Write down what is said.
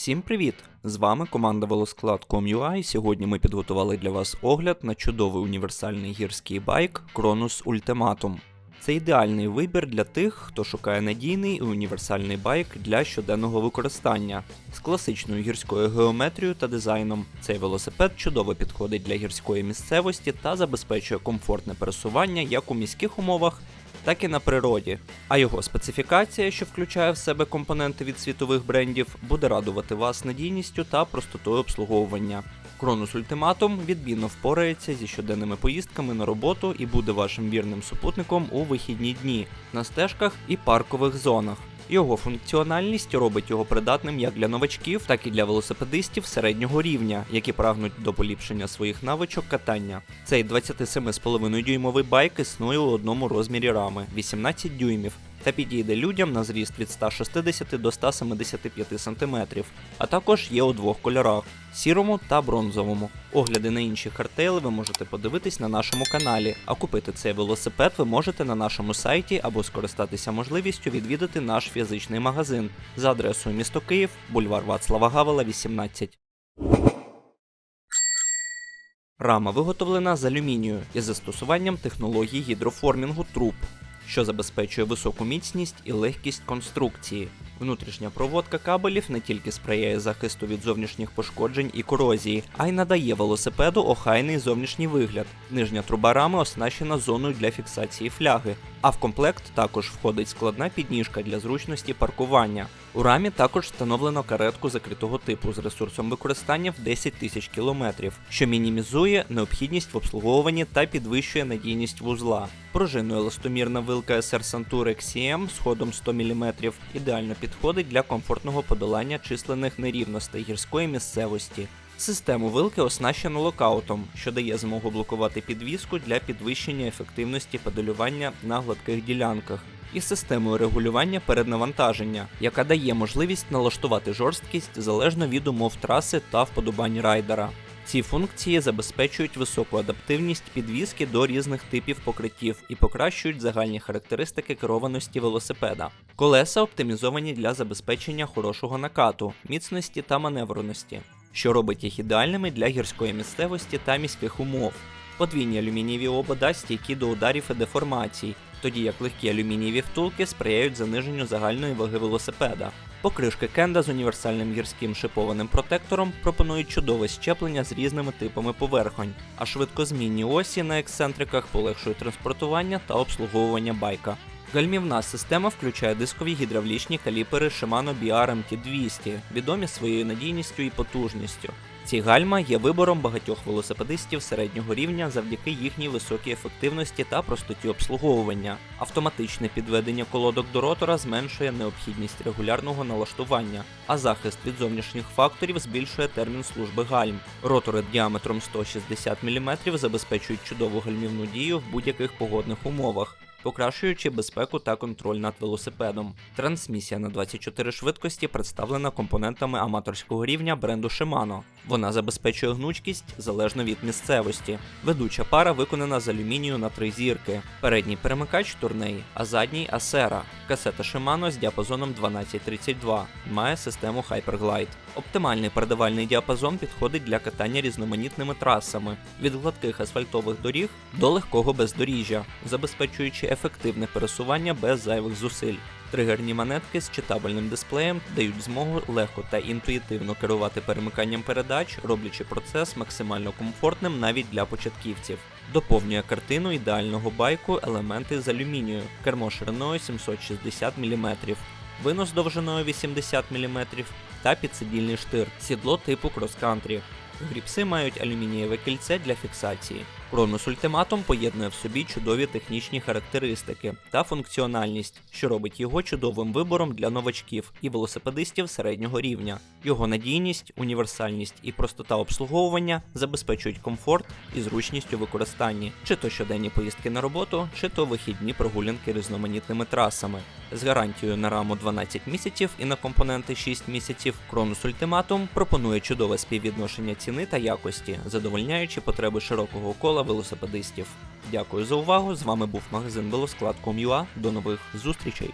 Всім привіт! З вами команда Велосклад.com.ua і сьогодні ми підготували для вас огляд на чудовий універсальний гірський байк Кронус Ultimatum. Це ідеальний вибір для тих, хто шукає надійний і універсальний байк для щоденного використання. З класичною гірською геометрією та дизайном цей велосипед чудово підходить для гірської місцевості та забезпечує комфортне пересування як у міських умовах, так і на природі. А його специфікація, що включає в себе компоненти від світових брендів, буде радувати вас надійністю та простотою обслуговування. Кронус Ультиматум відмінно впорається зі щоденними поїздками на роботу і буде вашим вірним супутником у вихідні дні на стежках і паркових зонах. Його функціональність робить його придатним як для новачків, так і для велосипедистів середнього рівня, які прагнуть до поліпшення своїх навичок катання. Цей 27,5 дюймовий байк існує у одному розмірі рами 18 дюймів. Та підійде людям на зріст від 160 до 175 см, а також є у двох кольорах сірому та бронзовому. Огляди на інші хардтейли ви можете подивитись на нашому каналі, а купити цей велосипед ви можете на нашому сайті або скористатися можливістю відвідати наш фізичний магазин за адресою місто Київ, бульвар Вацлава Гавела, 18. Рама виготовлена з алюмінію із застосуванням технології гідроформінгу труб, що забезпечує високу міцність і легкість конструкції. Внутрішня проводка кабелів не тільки сприяє захисту від зовнішніх пошкоджень і корозії, а й надає велосипеду охайний зовнішній вигляд. Нижня труба рами оснащена зоною для фіксації фляги, а в комплект також входить складна підніжка для зручності паркування. У рамі також встановлено каретку закритого типу з ресурсом використання в 10 тисяч кілометрів, що мінімізує необхідність в обслуговуванні та підвищує надійність вузла. Пружинно еластомірна вилка SR Santur XCM з ходом 100 мм ідеально підходить для комфортного подолання численних нерівностей гірської місцевості. Систему вилки оснащено локаутом, що дає змогу блокувати підвіску для підвищення ефективності педалювання на гладких ділянках, і системою регулювання переднавантаження, яка дає можливість налаштувати жорсткість залежно від умов траси та вподобань райдера. Ці функції забезпечують високу адаптивність підвіски до різних типів покриттів і покращують загальні характеристики керованості велосипеда. Колеса оптимізовані для забезпечення хорошого накату, міцності та маневреності, що робить їх ідеальними для гірської місцевості та міських умов. Подвійні алюмінієві обода стійкі до ударів і деформацій, тоді як легкі алюмінієві втулки сприяють заниженню загальної ваги велосипеда. Покришки Кенда з універсальним гірським шипованим протектором пропонують чудове щеплення з різними типами поверхонь, а швидкозмінні осі на ексцентриках полегшують транспортування та обслуговування байка. Гальмівна система включає дискові гідравлічні каліпери Shimano BRMT 200, відомі своєю надійністю і потужністю. Ці гальма є вибором багатьох велосипедистів середнього рівня завдяки їхній високій ефективності та простоті обслуговування. Автоматичне підведення колодок до ротора зменшує необхідність регулярного налаштування, а захист від зовнішніх факторів збільшує термін служби гальм. Ротори діаметром 160 мм забезпечують чудову гальмівну дію в будь-яких погодних умовах покращуючи безпеку та контроль над велосипедом. Трансмісія на 24 швидкості представлена компонентами аматорського рівня бренду Shimano. Вона забезпечує гнучкість залежно від місцевості. Ведуча пара виконана з алюмінію на три зірки. Передній перемикач турней, а задній Асера. Касета Shimano з діапазоном 1232. Має систему Hyperglide. Оптимальний передавальний діапазон підходить для катання різноманітними трасами від гладких асфальтових доріг до легкого бездоріжжя, забезпечуючи ефективне пересування без зайвих зусиль. Тригерні монетки з читабельним дисплеєм дають змогу легко та інтуїтивно керувати перемиканням передач, роблячи процес максимально комфортним навіть для початківців. Доповнює картину ідеального байку елементи з алюмінію, кермо шириною 760 мм, винос довжиною 80 мм та підсидільний штир, сідло типу крос-кантрі. Гріпси мають алюмінієве кільце для фіксації. Кронус Ультиматум поєднує в собі чудові технічні характеристики та функціональність, що робить його чудовим вибором для новачків і велосипедистів середнього рівня. Його надійність, універсальність і простота обслуговування забезпечують комфорт і зручність у використанні, чи то щоденні поїздки на роботу, чи то вихідні прогулянки різноманітними трасами. З гарантією на раму 12 місяців і на компоненти 6 місяців, Кронус Ультиматум пропонує чудове співвідношення ціни та якості, задовольняючи потреби широкого кола велосипедистів. Дякую за увагу! З вами був магазин Велосклад.com.ua. До нових зустрічей!